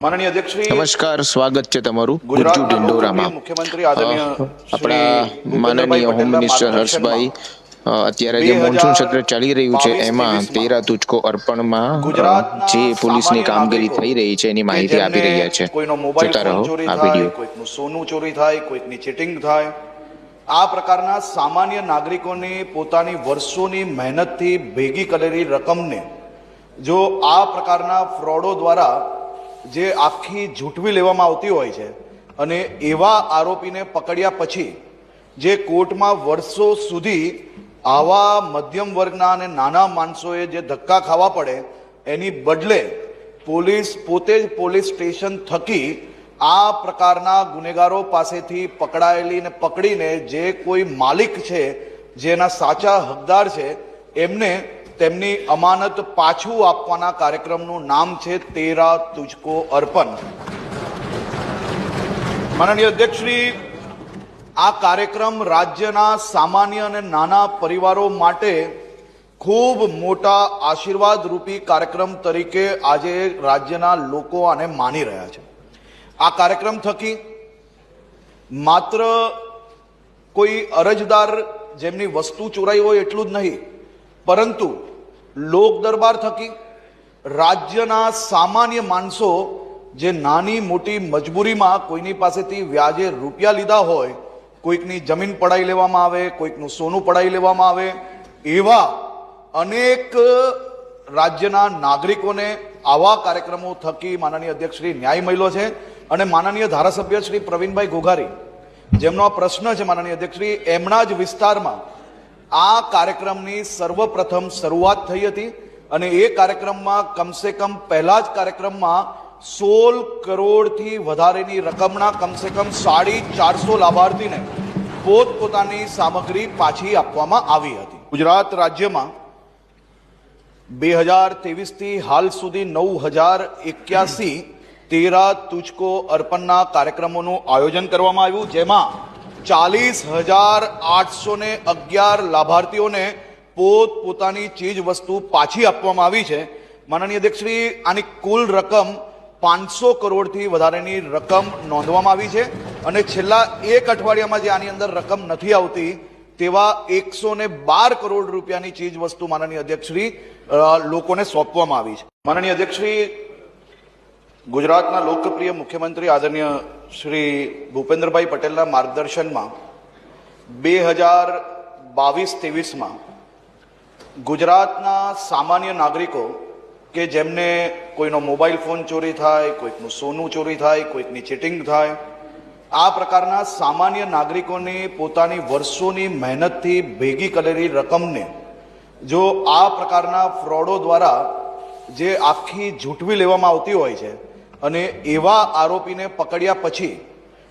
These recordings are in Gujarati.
માનનીય અધ્યક્ષશ્રી નમસ્કાર સ્વાગત છે તમારું ગુજ્જુ ડિંડોરામાં. મુખ્યમંત્રી આદરણીય આપણા માનનીય હોમ મિનિસ્ટર હર્ષભાઈ અત્યારે જે 2022 મોન્સૂન સત્ર ચાલી રહ્યું છે એમાં તેરા તુચકો અર્પણમાં જે પોલીસની કામગીરી થઈ રહી છે એની માહિતી આપી રહ્યા છે. કોઈનો મોબાઈલ જોતા રહો ચોરી આ થાય વીડિયો. કોઈકનું સોનું ચોરી થાય કોઈકની ચીટિંગ થાય આ પ્રકારના સામાન્ય નાગરિકોની પોતાની વર્ષોની મહેનતથી ભેગી કરેલી રકમને જો આ પ્રકારના ફ્રોડો દ્વારા જે આખી ઝૂંટવી લેવામાં આવતી હોય છે અને એવા આરોપીને પકડ્યા પછી જે કોર્ટમાં વર્ષો સુધી આવા મધ્યમ વર્ગના અને નાના માણસોએ જે ધક્કા ખાવા પડે, એની બદલે પોલીસ પોતે જ પોલીસ સ્ટેશન થકી આ પ્રકારના ગુનેગારો પાસેથી પકડાયેલી ને પકડીને જે કોઈ માલિક છે, જેના સાચા હકદાર છે, એમને તેમની અમાનત પાછું આપવાના કાર્યક્રમનું નામ છે તેરા તુજકો અર્પણ. માનનીય અધ્યક્ષશ્રી, આ કાર્યક્રમ રાજ્યના સામાન્ય અને નાના પરિવારો માટે ખૂબ મોટા આશીર્વાદ રૂપી કાર્યક્રમ તરીકે આજે રાજ્યના લોકો આને માની રહ્યા છે. આ કાર્યક્રમ થકી માત્ર કોઈ અરજદાર જેમની વસ્તુ ચોરાઈ હોય એટલું જ નહીં, પરંતુ લોક દરબાર થકી રાજ્યના સામાન્ય માણસો જે નાની મોટી મજબૂરીમાં કોઈની પાસેથી વ્યાજે રૂપિયા લીધા હોય, કોઈકની જમીન પડાવી લેવામાં આવે, કોઈકનું સોનું પડાવી લેવામાં આવે, એવા અનેક રાજ્યના નાગરિકોને આવા કાર્યક્રમો થકી માનનીય અધ્યક્ષ શ્રી ન્યાય મળ્યો છે અને માનનીય ધારાસભ્ય શ્રી પ્રવીણભાઈ ઘોઘારી, જેમનો આ પ્રશ્ન છે માનનીય અધ્યક્ષ શ્રી, એમના જ વિસ્તારમાં આ કાર્યક્રમની સર્વપ્રથમ શરૂઆત થઈ હતી અને એ કાર્યક્રમમાં કમસે કમ પહેલા જ કાર્યક્રમમાં સોળ કરોડથી વધારેની રકમના કમસે કમ સાડી ચારસો લાભાર્થીને પોતપોતાની સામગ્રી પાછી આપવામાં આવી હતી. ગુજરાત રાજ્યમાં બે હજાર ત્રેવીસથી હાલ સુધી નવ હજાર એક્યાસી તેરા તુચકો અર્પણના કાર્યક્રમોનું આયોજન કરવામાં આવ્યું, જેમાં ચાલીસ હજાર આઠસો ને અગિયાર લાભાર્થીઓને પોત પોતાની ચીજ વસ્તુ પાછી આપવામાં આવી છે. માનનીય અધ્યક્ષશ્રી, આની કુલ રકમ પાંચસો કરોડથી વધારેની રકમ નોંધવામાં આવી છે અને છેલ્લા એક અઠવાડિયામાં જે આની અંદર રકમ નથી આવતી, તેવા એકસો ને બાર કરોડ રૂપિયાની ચીજ વસ્તુ માનનીય અધ્યક્ષશ્રી લોકોને સોંપવામાં આવી છે. માનનીય અધ્યક્ષશ્રી ગુજરાતના લોકપ્રિય મુખ્યમંત્રી આદરણીય શ્રી ભૂપેન્દ્રભાઈ પટેલના માર્ગદર્શનમાં બે હજાર બાવીસ ત્રેવીસમાં ગુજરાતના સામાન્ય નાગરિકો કે જેમને કોઈનો મોબાઈલ ફોન ચોરી થાય, કોઈકનું સોનું ચોરી થાય, કોઈકની ચીટિંગ થાય, આ પ્રકારના સામાન્ય નાગરિકોની પોતાની વર્ષોની મહેનતથી ભેગી કરેલી રકમને જો આ પ્રકારના ફ્રોડો દ્વારા જે આખી ઝૂંટવી લેવામાં આવતી હોય છે અને એવા આરોપીને પકડ્યા પછી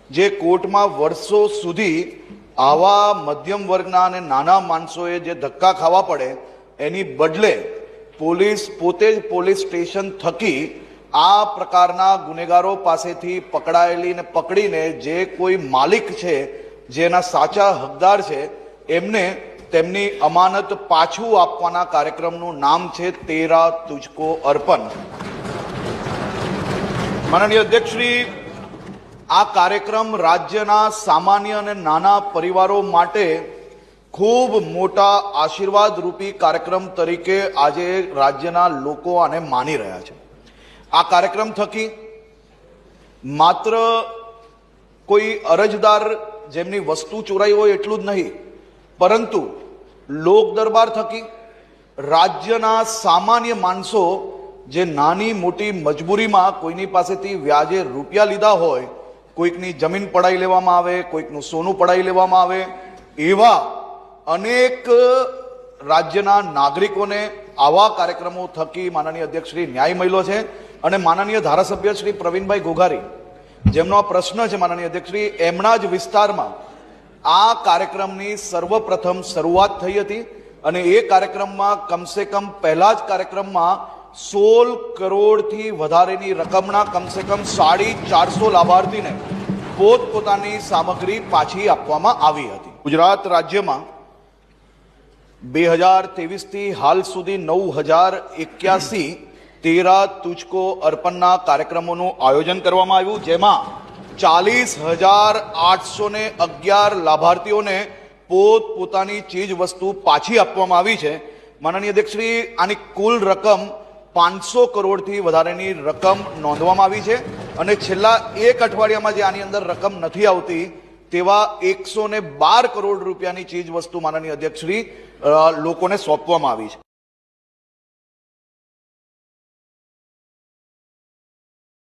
જે કોર્ટમાં વર્ષો સુધી આવા મધ્યમ વર્ગના અને નાના માણસોએ જે ધક્કા ખાવા પડે, એની બદલે પોલીસ પોતે જ પોલીસ સ્ટેશન થકી આ પ્રકારના ગુનેગારો પાસેથી પકડાયેલી ને પકડીને જે કોઈ માલિક છે, જેના સાચા હકદાર છે, એમને તેમની અમાનત પાછું આપવાના કાર્યક્રમનું નામ છે તેરા તુજકો અર્પણ. માનનીય અધ્યક્ષશ્રી, આ કાર્યક્રમ રાજ્યના સામાન્ય અને નાના પરિવારો માટે ખૂબ મોટા આશીર્વાદ રૂપી કાર્યક્રમ તરીકે આજે રાજ્યના લોકો આને માની રહ્યા છે. આ કાર્યક્રમ થકી માત્ર કોઈ અરજદાર જેમની વસ્તુ ચોરાઈ હોય એટલું જ નહીં, પરંતુ લોક દરબાર થકી રાજ્યના સામાન્ય માણસો જે નાની, મોટી મજબૂરીમાં કોઈની પાસેથી વ્યાજે રૂપિયા લીધા હોય, કોઈકની જમીન પડાઈ લેવામાં આવે, કોઈકનું સોનું પડાઈ લેવામાં આવે, એવા અનેક રાજ્યના નાગરિકોને આવા કાર્યક્રમો થકી માનનીય અધ્યક્ષ શ્રી ન્યાય મળ્યો છે. અને માનનીય ધારાસભ્ય શ્રી પ્રવીણભાઈ ઘોઘારી જેમનો આ પ્રશ્ન છે માનનીય અધ્યક્ષ શ્રી, એમના જ વિસ્તારમાં આ કાર્યક્રમની સર્વપ્રથમ શરૂઆત થઈ હતી. અને એ કાર્યક્રમમાં કમસે કમ પહેલા જ કાર્યક્રમમાં સોળ કરોડથી વધારેની રકમના કમસે કમ સાડી ચારસો લાભાર્થીને પોતપોતાની સામગ્રી પાછી આપવામાં આવી હતી. ગુજરાત રાજ્યમાં બે હજાર ત્રેવીસથી હાલ સુધી નવ હજાર એક્યાસી તેરા તુચકો અર્પણના કાર્યક્રમોનું આયોજન કરવામાં આવ્યું, જેમાં ચાલીસ હજાર આઠસો ને અગિયાર લાભાર્થીઓને પોતપોતાની ચીજ વસ્તુ પાછી આપવામાં આવી છે. માનનીય અધ્યક્ષશ્રી આની કુલ રકમ પાંચસો કરોડથી વધારેની રકમ નોંધવામાં આવી છે અને છેલ્લા એક અઠવાડિયામાં જે આની અંદર રકમ નથી આવતી, તેવા એકસો બાર કરોડ રૂપિયાની ચીજ વસ્તુ માનનીય અધ્યક્ષશ્રી લોકોને સોંપવામાં આવી છે.